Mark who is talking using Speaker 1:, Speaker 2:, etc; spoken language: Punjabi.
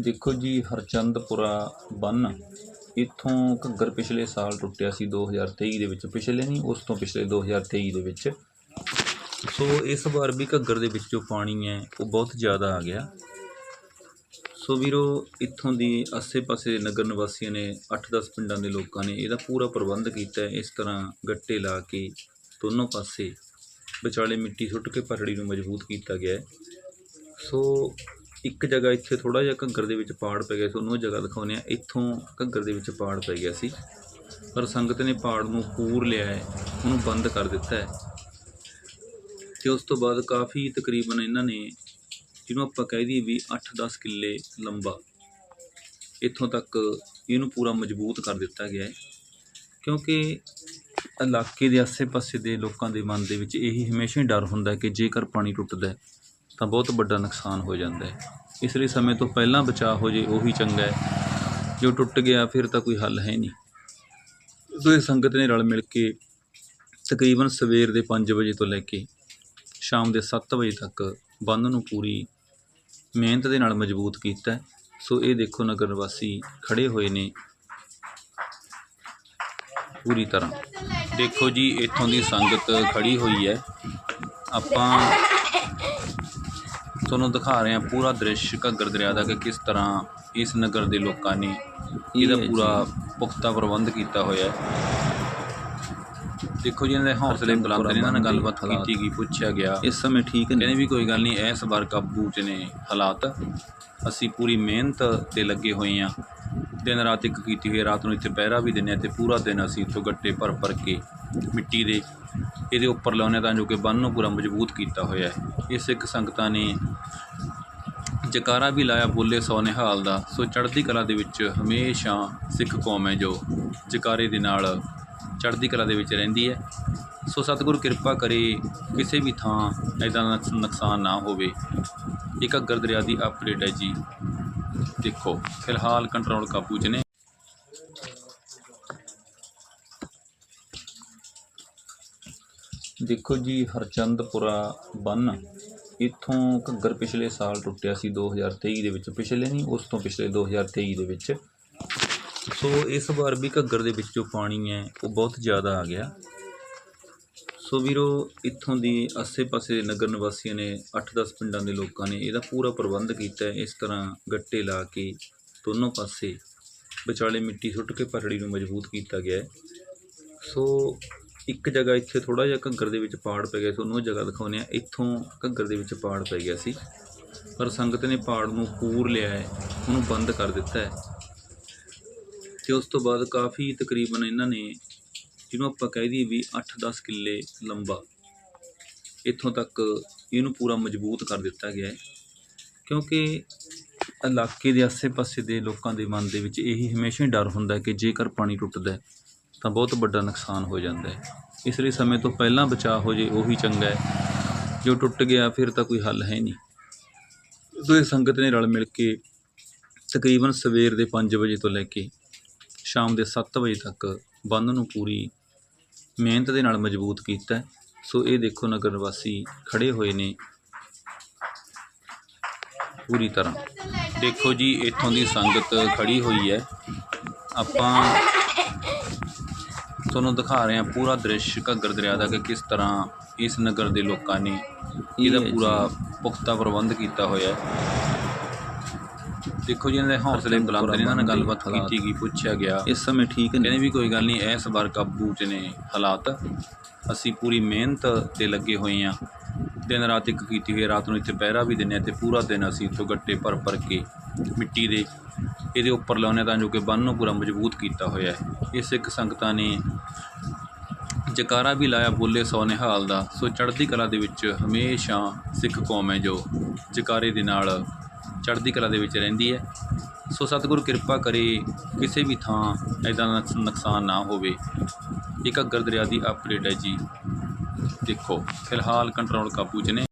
Speaker 1: ਦੇਖੋ ਜੀ, ਹਰਚੰਦਪੁਰਾ ਬੰਨ ਇੱਥੋਂ ਘੱਗਰ ਪਿਛਲੇ ਸਾਲ ਟੁੱਟਿਆ ਸੀ 2023 ਦੇ ਵਿੱਚ, ਪਿਛਲੇ ਨਹੀਂ, ਉਸ ਤੋਂ ਪਿਛਲੇ 2023 ਦੇ ਵਿੱਚ। ਸੋ ਇਸ ਵਾਰ ਵੀ ਘੱਗਰ ਦੇ ਵਿੱਚ ਜੋ ਪਾਣੀ ਹੈ, ਉਹ ਬਹੁਤ ਜ਼ਿਆਦਾ ਆ ਗਿਆ। ਸੋ ਵੀਰੋ, ਇੱਥੋਂ ਦੀ ਆਸੇ-ਪਾਸੇ ਨਗਰ ਨਿਵਾਸੀਆਂ ਨੇ 8-10 ਪਿੰਡਾਂ ਦੇ ਲੋਕਾਂ ਨੇ ਇਹਦਾ ਪੂਰਾ ਪ੍ਰਬੰਧ ਕੀਤਾ ਇਸ ਤਰ੍ਹਾਂ ਗੱਟੇ ਲਾ ਕੇ ਦੋਨੋਂ ਪਾਸੇ ਵਿਚਾਲੇ ਮਿੱਟੀ ਸੁੱਟ ਕੇ ਪਰੜੀ ਨੂੰ ਮਜ਼ਬੂਤ ਕੀਤਾ ਗਿਆ ਹੈ। ਸੋ ਇੱਕ ਜਗ੍ਹਾ ਇੱਥੇ ਥੋੜਾ ਜਿਹਾ ਘੱਗਰ ਦੇ ਵਿੱਚ ਪਾੜ ਪੈ ਗਿਆ ਤੁਹਾਨੂੰ ਉਹ ਜਗ੍ਹਾ ਦਿਖਾਉਂਦੇ ਆ ਇੱਥੋਂ ਘੱਗਰ ਦੇ ਵਿੱਚ ਪਾੜ ਪੈ ਗਿਆ ਸੀ। ਪਰ ਸੰਗਤ ਨੇ ਪਾੜ ਨੂੰ ਪੂਰ ਲਿਆ ਹੈ, ਉਹਨੂੰ ਬੰਦ ਕਰ ਦਿੱਤਾ ਹੈ। ਤੇ ਉਸ ਤੋਂ ਬਾਅਦ ਕਾਫੀ ਤਕਰੀਬਨ ਇਹਨਾਂ ਨੇ, ਜਿਹਨੂੰ ਆਪਾਂ ਕਹਿ ਦਈਏ ਵੀ 8-10 ਕਿੱਲੇ ਲੰਬਾ, ਇੱਥੋਂ ਤੱਕ ਇਹਨੂੰ ਪੂਰਾ ਮਜ਼ਬੂਤ ਕਰ ਦਿੱਤਾ ਗਿਆ ਹੈ। ਕਿਉਂਕਿ ਇਲਾਕੇ ਦੇ ਆਸੇ-ਪਾਸੇ ਦੇ ਲੋਕਾਂ ਦੇ ਮਨ ਦੇ ਵਿੱਚ ਇਹੀ ਹਮੇਸ਼ਾ ਹੀ ਡਰ ਹੁੰਦਾ ਕਿ ਜੇਕਰ ਪਾਣੀ ਟੁੱਟਦਾ ਤਾਂ ਬਹੁਤ ਵੱਡਾ ਨੁਕਸਾਨ ਹੋ ਜਾਂਦਾ ਹੈ। ਇਸ ਲਈ ਸਮੇਂ ਤੋਂ ਪਹਿਲਾਂ ਬਚਾਅ ਹੋ ਜੇ, ਉਹੀ ਚੰਗਾ ਹੈ। ਜੋ ਟੁੱਟ ਗਿਆ, ਫਿਰ ਤਾਂ ਕੋਈ ਹੱਲ ਹੈ ਨਹੀਂ। ਸੋ ਸੰਗਤ ਨੇ ਰਲ ਮਿਲ ਕੇ ਤਕਰੀਬਨ ਸਵੇਰ ਦੇ 5 ਵਜੇ ਤੋਂ ਲੈ ਕੇ ਸ਼ਾਮ ਦੇ 7 ਵਜੇ ਤੱਕ ਬੰਨ ਨੂੰ ਪੂਰੀ ਮਿਹਨਤ ਦੇ ਨਾਲ ਮਜ਼ਬੂਤ ਕੀਤਾ ਸੋ ਇਹ ਦੇਖੋ ਨਗਰ ਨਿਵਾਸੀ ਖੜੇ ਹੋਏ ਨੇ। ਪੂਰੀ ਤਰ੍ਹਾਂ। ਦੇਖੋ ਜੀ ਇੱਥੋਂ ਦੀ ਸੰਗਤ ਖੜੀ ਹੋਈ ਹੈ। ਆਪਾਂ ਤੁਹਾਨੂੰ ਦਿਖਾ ਰਹੇ ਹਾਂ ਪੂਰਾ ਦ੍ਰਿਸ਼ ਘੱਗਰ ਦਰਿਆ ਦਾ ਕਿ ਕਿਸ ਤਰ੍ਹਾਂ ਇਸ ਨਗਰ ਦੇ ਲੋਕਾਂ ਨੇ ਇਹਦਾ ਪੂਰਾ ਪੁਖਤਾ ਪ੍ਰਬੰਧ ਕੀਤਾ ਹੋਇਆ ਹੈ। ਦੇਖੋ ਜੀ ਇਹਨਾਂ ਦੇ ਹੌਸਲੇ ਬੁਲੰਦ ਨੇ ਇਹਨਾਂ ਨਾਲ ਗੱਲਬਾਤ ਕੀਤੀ ਗਈ ਪੁੱਛਿਆ ਗਿਆ। ਇਸ ਸਮੇਂ ਠੀਕ ਨੇ। ਕਹਿੰਦੇ ਵੀ ਕੋਈ ਗੱਲ ਨਹੀਂ ਇਸ ਵਾਰ ਕਾਬੂ 'ਚ ਨੇ ਹਾਲਾਤ। ਅਸੀਂ ਪੂਰੀ ਮਿਹਨਤ ਤੇ ਲੱਗੇ ਹੋਏ ਹਾਂ। ਦਿਨ ਰਾਤ ਇੱਕ ਕੀਤੀ ਹੋਈ ਹੈ। ਰਾਤ ਨੂੰ ਇੱਥੇ ਪਹਿਰਾ ਵੀ ਦਿੰਦੇ ਹਾਂ ਤੇ ਪੂਰਾ ਦਿਨ ਅਸੀਂ ਇੱਥੋਂ ਗੱਟੇ ਭਰ ਭਰ ਕੇ ਮਿੱਟੀ ਦੇ ਇਹਦੇ ਉੱਪਰ ਲਾਉਂਦੇ ਹਾਂ ਤਾਂ ਜੋ ਕਿ ਬੰਨ ਨੂੰ ਪੂਰਾ ਮਜ਼ਬੂਤ ਕੀਤਾ ਹੋਇਆ ਹੈ। ਇਸ ਇੱਕ ਸੰਗਤਾਂ ਨੇ ਜਕਾਰਾ ਵੀ ਲਾਇਆ ਬੋਲੇ ਸੋ ਨਿਹਾਲ ਦਾ। ਸੋ ਚੜ੍ਹਦੀ ਕਲਾ ਦੇ ਵਿੱਚ ਹਮੇਸ਼ਾ ਸਿੱਖ ਕੌਮ ਹੈ ਜੋ ਜਕਾਰੇ ਦੇ ਨਾਲ ਚੜ੍ਹਦੀ ਕਲਾ ਦੇ ਵਿੱਚ ਰਹਿੰਦੀ ਹੈ। ਸੋ ਸਤਿਗੁਰ ਕਿਰਪਾ ਕਰੇ ਕਿਸੇ ਵੀ ਥਾਂ ਐਦਾਂ ਦਾ ਨੁਕਸਾਨ ਨਾ ਹੋਵੇ। ਇਹ ਘੱਗਰ ਦਰਿਆ ਦੀ ਅਪਡੇਟ ਹੈ ਜੀ। ਦੇਖੋ, ਫਿਲਹਾਲ ਕੰਟਰੋਲ ਕਾਬੂ 'ਚ ਨੇ। ਦੇਖੋ ਜੀ, ਹਰਚੰਦਪੁਰਾ ਬੰਨ ਇੱਥੋਂ ਘੱਗਰ ਪਿਛਲੇ ਸਾਲ ਟੁੱਟਿਆ ਸੀ 2023 ਦੇ ਵਿੱਚ। ਪਿਛਲੇ ਨਹੀਂ, ਉਸ ਤੋਂ ਪਿਛਲੇ 2023 ਦੇ ਵਿੱਚ। ਸੋ ਇਸ ਵਾਰ ਵੀ ਘੱਗਰ ਦੇ ਵਿੱਚ ਜੋ ਪਾਣੀ ਹੈ, ਉਹ ਬਹੁਤ ਜ਼ਿਆਦਾ ਆ ਗਿਆ। ਸੋ ਵੀਰੋ, ਇੱਥੋਂ ਦੀ ਆਸੇ-ਪਾਸੇ ਦੇ ਨਗਰ ਨਿਵਾਸੀਆਂ ਨੇ 8-10 ਪਿੰਡਾਂ ਦੇ ਲੋਕਾਂ ਨੇ ਇਹਦਾ ਪੂਰਾ ਪ੍ਰਬੰਧ ਕੀਤਾ ਹੈ। ਇਸ ਤਰ੍ਹਾਂ ਗੱਟੇ ਲਾ ਕੇ ਦੋਨੋਂ ਪਾਸੇ ਵਿਚਾਲੇ ਮਿੱਟੀ ਸੁੱਟ ਕੇ ਪਰੜੀ ਨੂੰ ਮਜ਼ਬੂਤ ਕੀਤਾ ਗਿਆ ਹੈ। ਸੋ ਇੱਕ ਜਗ੍ਹਾ ਇੱਥੇ ਥੋੜਾ ਜਿਹਾ ਘੱਗਰ ਦੇ ਵਿੱਚ ਪਾੜ ਪੈ ਗਿਆ ਤੁਹਾਨੂੰ ਉਹ ਜਗ੍ਹਾ ਦਿਖਾਉਂਦੇ ਆ ਇੱਥੋਂ ਘੱਗਰ ਦੇ ਵਿੱਚ ਪਾੜ ਪੈ ਗਿਆ ਸੀ। ਪਰ ਸੰਗਤ ਨੇ ਪਾੜ ਨੂੰ ਪੂਰ ਲਿਆ ਹੈ, ਉਹਨੂੰ ਬੰਦ ਕਰ ਦਿੱਤਾ ਹੈ। ਤੇ ਉਸ ਤੋਂ ਬਾਅਦ ਕਾਫੀ ਤਕਰੀਬਨ ਇਹਨਾਂ ਨੇ, ਜਿਹਨੂੰ ਆਪਾਂ ਕਹਿ ਦਈਏ ਵੀ 8-10 ਕਿੱਲੇ ਲੰਬਾ, ਇੱਥੋਂ ਤੱਕ ਇਹਨੂੰ ਪੂਰਾ ਮਜ਼ਬੂਤ ਕਰ ਦਿੱਤਾ ਗਿਆ ਹੈ। ਕਿਉਂਕਿ ਇਲਾਕੇ ਦੇ ਆਸੇ-ਪਾਸੇ ਦੇ ਲੋਕਾਂ ਦੇ ਮਨ ਦੇ ਵਿੱਚ ਇਹੀ ਹਮੇਸ਼ਾ ਹੀ ਡਰ ਹੁੰਦਾ ਹੈ ਕਿ ਜੇਕਰ ਪਾਣੀ ਟੁੱਟਦਾ ਤਾਂ ਬਹੁਤ ਵੱਡਾ ਨੁਕਸਾਨ ਹੋ ਜਾਂਦਾ ਹੈ। ਇਸ ਲਈ ਸਮੇਂ ਤੋਂ ਪਹਿਲਾਂ ਬਚਾਅ ਹੋ ਜੇ, ਉਹੀ ਚੰਗਾ ਹੈ। ਜੋ ਟੁੱਟ ਗਿਆ, ਫਿਰ ਤਾਂ ਕੋਈ ਹੱਲ ਹੈ ਨਹੀਂ। ਸੋ ਸੰਗਤ ਨੇ ਰਲ ਮਿਲ ਕੇ ਤਕਰੀਬਨ ਸਵੇਰ ਦੇ 5 ਵਜੇ ਤੋਂ ਲੈ ਕੇ ਸ਼ਾਮ ਦੇ 7 ਵਜੇ ਤੱਕ ਬੰਨ ਨੂੰ ਪੂਰੀ ਮਿਹਨਤ ਦੇ ਨਾਲ ਮਜ਼ਬੂਤ ਕੀਤਾ। ਸੋ ਇਹ ਦੇਖੋ ਨਗਰ ਨਿਵਾਸੀ ਖੜੇ ਹੋਏ ਨੇ ਪੂਰੀ ਤਰ੍ਹਾਂ। ਦੇਖੋ ਜੀ ਇੱਥੋਂ ਦੀ ਸੰਗਤ ਖੜੀ ਹੋਈ ਹੈ। ਆਪਾਂ ਤੁਹਾਨੂੰ ਦਿਖਾ ਰਹੇ ਹਾਂ ਪੂਰਾ ਦ੍ਰਿਸ਼ ਘੱਗਰ ਦਰਿਆ ਦਾ ਕਿ ਕਿਸ ਤਰ੍ਹਾਂ ਇਸ ਨਗਰ ਦੇ ਲੋਕਾਂ ਨੇ ਇਹਦਾ ਪੂਰਾ ਪੁਖਤਾ ਪ੍ਰਬੰਧ ਕੀਤਾ ਹੋਇਆ ਹੈ। ਦੇਖੋ ਜੀ ਇਹਨਾਂ ਦੇ ਹੌਸਲੇ ਬੁਲੰਦ ਨੇ ਇਹਨਾਂ ਨਾਲ ਗੱਲਬਾਤ ਕੀਤੀ ਗਈ ਪੁੱਛਿਆ ਗਿਆ। ਇਸ ਸਮੇਂ ਠੀਕ ਨੇ। ਕਹਿੰਦੇ ਵੀ ਕੋਈ ਗੱਲ ਨਹੀਂ ਇਸ ਵਾਰ ਕਾਬੂ 'ਚ ਨੇ ਹਾਲਾਤ। ਅਸੀਂ ਪੂਰੀ ਮਿਹਨਤ ਤੇ ਲੱਗੇ ਹੋਏ ਹਾਂ। ਦਿਨ ਰਾਤ ਇੱਕ ਕੀਤੀ ਹੋਈ। ਰਾਤ ਨੂੰ ਇੱਥੇ ਪਹਿਰਾ ਵੀ ਦਿੰਦੇ ਹਾਂ ਤੇ ਪੂਰਾ ਦਿਨ ਅਸੀਂ ਇੱਥੋਂ ਗੱਟੇ ਭਰ ਭਰ ਕੇ ਮਿੱਟੀ ਦੇ ਇਹਦੇ ਉੱਪਰ ਲਾਉਂਦੇ ਹਾਂ ਤਾਂ ਜੋ ਕਿ ਬੰਨ ਨੂੰ ਪੂਰਾ ਮਜ਼ਬੂਤ ਕੀਤਾ ਹੋਇਆ ਹੈ। ਇਸ ਇੱਕ ਸੰਗਤਾਂ ਨੇ ਜਕਾਰਾ ਵੀ ਲਾਇਆ ਬੋਲੇ ਸੋ ਨਿਹਾਲ ਦਾ। ਸੋ ਚੜ੍ਹਦੀ ਕਲਾ ਦੇ ਵਿੱਚ ਹਮੇਸ਼ਾ ਸਿੱਖ ਕੌਮ ਹੈ ਜੋ ਜਕਾਰੇ ਦੇ ਨਾਲ ਚੜ੍ਹਦੀ ਕਲਾ ਦੇ ਵਿੱਚ ਰਹਿੰਦੀ ਹੈ। ਸੋ ਸਤਿਗੁਰ ਕਿਰਪਾ ਕਰੇ ਕਿਸੇ ਵੀ ਥਾਂ ਐਦਾਂ ਦਾ ਨੁਕਸਾਨ ਨਾ ਹੋਵੇ। ਇਹ ਘੱਗਰ ਦਰਿਆ ਦੀ ਅਪਡੇਟ ਹੈ ਜੀ। ਦੇਖੋ, ਫਿਲਹਾਲ ਕੰਟਰੋਲ ਕਾਬੂ 'ਚ ਨੇ।